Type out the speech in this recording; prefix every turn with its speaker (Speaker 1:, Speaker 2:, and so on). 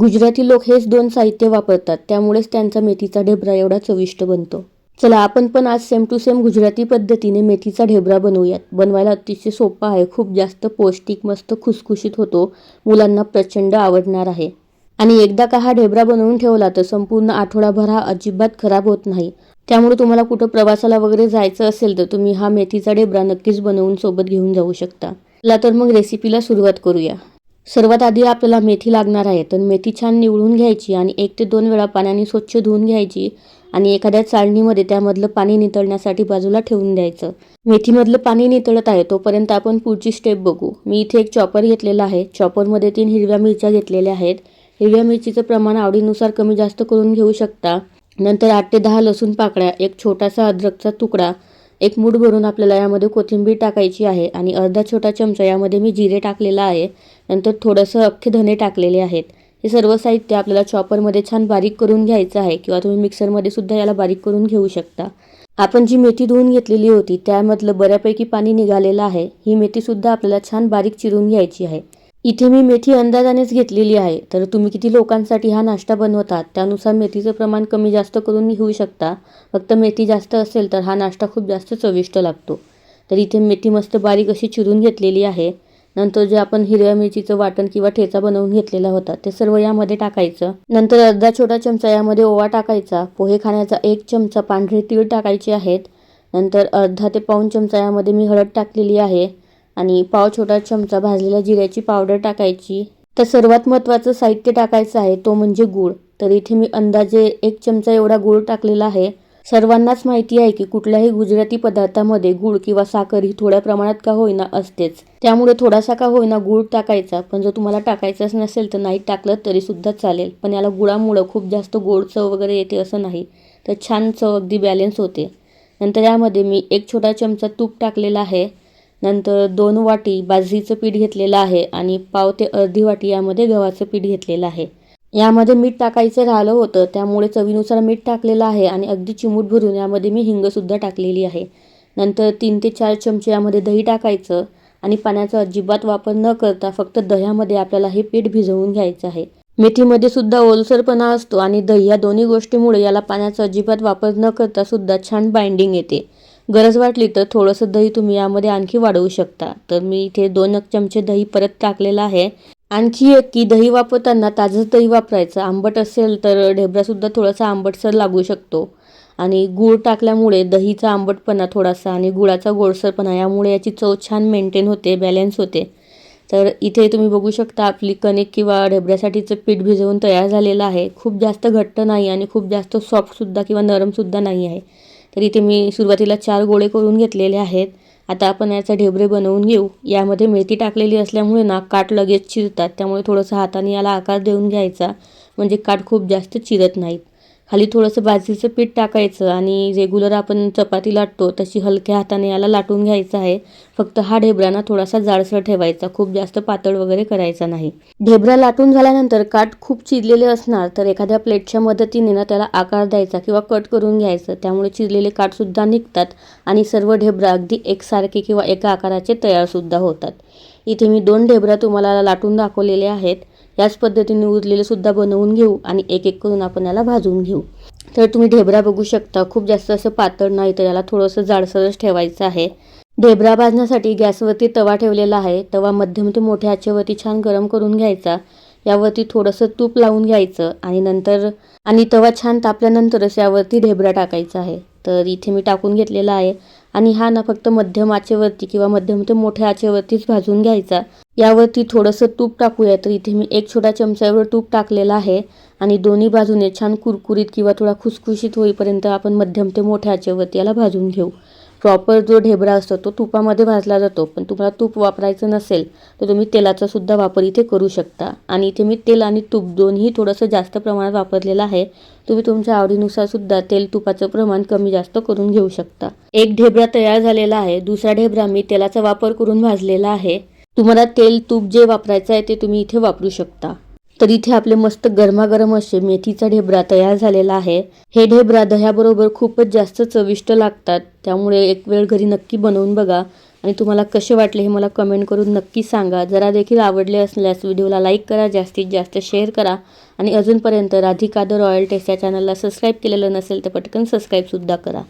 Speaker 1: गुजराती लोक हेच दोन साहित्य वापरतात त्यामुळेच त्यांचा मेथीचा ढेबरा एवढा चविष्ट बनतो. चला आपण पण आज सेम टू सेम गुजराती पद्धतीने मेथीचा ढेबरा बनवूयात. बनवायला अतिशय सोपा आहे खूप जास्त पौष्टिक मस्त खुसखुशीत होतो मुलांना प्रचंड आवडणार आहे. आणि एकदा का हा ढेबरा बनवून ठेवला तर संपूर्ण आठवडाभर हा अजिबात खराब होत नाही. त्यामुळे तुम्हाला कुठं प्रवासाला वगैरे जायचं असेल तर तुम्ही हा मेथीचा ढेबरा नक्कीच बनवून सोबत घेऊन जाऊ शकता. चला तर मग रेसिपीला सुरुवात करूया. सर्वात आधी आपल्याला मेथी लागणार आहे. तर मेथी छान निवडून घ्यायची आणि एक ते दोन वेळा पाण्याने स्वच्छ धुवून घ्यायची आणि एखाद्या चाळणीमध्ये त्यामधलं पाणी नितळण्यासाठी बाजूला ठेवून द्यायचं. मेथीमधलं पाणी नितळत आहे तोपर्यंत आपण पुढची स्टेप बघू. मी इथे एक चॉपर घेतलेला आहे. चॉपरमध्ये तीन हिरव्या मिरच्या घेतलेल्या आहेत. हिरव्या मिरचीचं प्रमाण आवडीनुसार कमी जास्त करून घेऊ शकता. नंतर आठ ते दहा लसूण पाकळ्या एक छोटासा अद्रकचा तुकडा एक मूठ भरून आपल्याला यामध्ये कोथिंबीर टाकायची आहे आणि अर्धा छोटा चमचा यामध्ये मी जिरे टाकलेला आहे. नंतर थोडंसं अख्खे धने टाकलेले आहेत. हे सर्व साहित्य आपल्याला चॉपरमध्ये छान बारीक करून घ्यायचं आहे किंवा तुम्ही मिक्सरमध्ये सुद्धा याला बारीक करून घेऊ शकता. आपण जी मेथी धुवून घेतलेली होती त्यामधलं बऱ्यापैकी पाणी निघालेलं आहे. ही मेथीसुद्धा आपल्याला छान बारीक चिरून घ्यायची आहे. इथे मी मेथी अंदाजानेच घेतलेली आहे. तर तुम्ही किती लोकांसाठी हा नाश्ता बनवतात? त्यानुसार मेथीचं प्रमाण कमी जास्त करून घेऊ शकता. फक्त मेथी जास्त असेल तर हा नाश्ता खूप जास्त चविष्ट लागतो. तर इथे मेथी मस्त बारीक अशी चिरून घेतलेली आहे. नंतर जे आपण हिरव्या मिरचीचं वाटण किंवा ठेचा बनवून घेतलेला होता ते सर्व यामध्ये टाकायचं. नंतर अर्धा छोटा चमचा यामध्ये ओवा टाकायचा. पोहे खाण्याचा एक चमचा पांढरे तीळ टाकायचे आहेत. नंतर अर्धा ते पाऊण चमचा यामध्ये मी हळद टाकलेली आहे. आणि पाव छोटा चमचा भाजलेल्या जिऱ्याची पावडर टाकायची. तर सर्वात महत्त्वाचं साहित्य टाकायचं आहे तो म्हणजे गूळ. तर इथे मी अंदाजे एक चमचा एवढा गूळ टाकलेला आहे. सर्वांनाच माहिती आहे की कुठल्याही गुजराती पदार्थामध्ये गूळ किंवा साखर ही थोड्या प्रमाणात का होईना असतेच. त्यामुळे थोडासा का होईना गूळ टाकायचा पण जर तुम्हाला टाकायचाच नसेल तर नाही टाकलं तरी सुद्धा चालेल. पण याला गुळामुळं खूप जास्त गोड चव वगैरे येते असं नाही. तर छान चव अगदी बॅलेन्स होते. नंतर यामध्ये मी एक छोटा चमचा तूप टाकलेला आहे. नंतर दोन वाटी बाजरीचं पीठ घेतलेलं आहे आणि पाव ते अर्धी वाटी यामध्ये गव्हाचं पीठ घेतलेलं आहे. यामध्ये मीठ टाकायचं राहिलं होतं त्यामुळे चवीनुसार मीठ टाकलेलं आहे आणि अगदी चिमूट भरून यामध्ये मी हिंगसुद्धा टाकलेली आहे. नंतर तीन ते चार चमचे यामध्ये दही टाकायचं आणि पाण्याचा अजिबात वापर न करता फक्त दह्यामध्ये आपल्याला हे पीठ भिजवून घ्यायचं आहे. मेथीमध्ये सुद्धा ओलसरपणा असतो आणि दही या दोन्ही गोष्टीमुळे याला पाण्याचा अजिबात वापर न करता सुद्धा छान बाइंडिंग येते. गरज वाटली तर थोडंसं दही तुम्ही यामध्ये आणखी वाढवू शकता. तर मी इथे दोन चमचे दही परत टाकलेलं आहे. आणखी एक की दही वापरताना ताजंच दही वापरायचं. आंबट असेल तर ढेबरासुद्धा थोडासा आंबटसर लागू शकतो. आणि गूळ टाकल्यामुळे दहीचा आंबटपणा थोडासा आणि गुळाचा गोडसरपणा यामुळे याची चव छान मेंटेन होते बॅलन्स होते. तर इथे तुम्ही बघू शकता आपली कणिक किंवा ढेबऱ्यासाठीचं पीठ भिजवून तयार झालेलं आहे. खूप जास्त घट्ट नाही आणि खूप जास्त सॉफ्टसुद्धा किंवा नरमसुद्धा नाही आहे. तर इथे मी सुरुवातीला चार गोळे करून घेतलेले आहेत. आता आपण याचा ढेबरे बनवून घेऊ. यामध्ये मेथी टाकलेली असल्यामुळे ना काठ लगेच चिरतात. त्यामुळे थोडंसं हाताने याला आकार देऊन घ्यायचा. म्हणजे काठ खूप जास्त चिरत नाहीत. खाली थोडंसं बाजरीचं पीठ टाकायचं आणि रेग्युलर आपण चपाती लाटतो तशी हलक्या हाताने याला लाटून घ्यायचं आहे. फक्त हा ढेबरा थोडासा जाडसर ठेवायचा खूप जास्त पातळ वगैरे करायचा नाही. ढेबरा लाटून झाल्यानंतर काठ खूप चिरलेले असणार तर एखाद्या प्लेटच्या मदतीने ना त्याला आकार द्यायचा किंवा कट करून घ्यायचं. त्यामुळे चिरलेले काठसुद्धा निघतात आणि सर्व ढेबरा अगदी एकसारखे किंवा एका आकाराचे तयारसुद्धा होतात. इथे मी दोन ढेबरा तुम्हाला लाटून दाखवलेले आहेत. याच पद्धतीने उरलेले सुद्धा बनवून घेऊ आणि एक एक करून आपण याला भाजून घेऊ. तर तुम्ही ढेबरा बघू शकता खूप जास्त असं पातळ नाही तर याला थोडंसं जाडसरच ठेवायचं आहे. ढेबरा भाजण्यासाठी गॅसवरती तवा ठेवलेला आहे. तवा मध्यम ते मोठ्या आचेवरती छान गरम करून घ्यायचा. यावरती थोडंसं तूप लावून घ्यायचं आणि नंतर आणि तवा छान तापल्यानंतरच यावरती ढेबरा टाकायचा आहे. तर इथे मी टाकून घेतलेला आहे. आणि हा ना फक्त मध्यम आचेवरती किंवा मध्यम ते मोठ्या आचेवरतीच भाजून घ्यायचा. यावरती थोडंसं तूप टाकूया तर इथे मी एक छोटा चमच्यावर तूप टाकलेला आहे आणि दोन्ही बाजूने छान कुरकुरीत किंवा थोडा खुसखुशीत होईपर्यंत आपण मध्यम ते मोठ्या आचेवरती याला भाजून घेऊ. प्रॉपर जो ढेबरा असतो तो तुपामध्ये भाजला जातो. पण तुम्हाला तूप वापरायचं नसेल तर तुम्ही तेलाचासुद्धा वापर इथे करू शकता. आणि इथे मी तेल आणि तूप दोन्ही थोडंसं जास्त प्रमाणात वापरलेलं आहे. तुम्ही तुमच्या आवडीनुसार सुद्धा तेल तुपाचं प्रमाण कमी जास्त करून घेऊ शकता. एक ढेबरा तयार झालेला आहे. दुसरा ढेबरा मी तेलाचा वापर करून भाजलेला आहे. तुम्हाला तेल तूप जे वापरायचं आहे ते तुम्ही इथे वापरू शकता. तर इथे आपले मस्त गरमागरम असे मेथीचा ढेबरा तयार झालेला आहे. हे ढेबरा दह्याबरोबर खूपच जास्त चविष्ट लागतात. त्यामुळे एक वेळ घरी नक्की बनवून बघा. आणि तुम्हाला कसे वाटले हे मला कमेंट करून नक्की सांगा. जरा देखील आवडले असल्यास व्हिडिओला लाईक करा जास्तीत जास्त शेअर करा. आणि अजूनपर्यंत राधिका द रॉयल टेस्ट या चॅनलला सबस्क्राईब केलेलं नसेल तर पटकन सबस्क्राईबसुद्धा करा.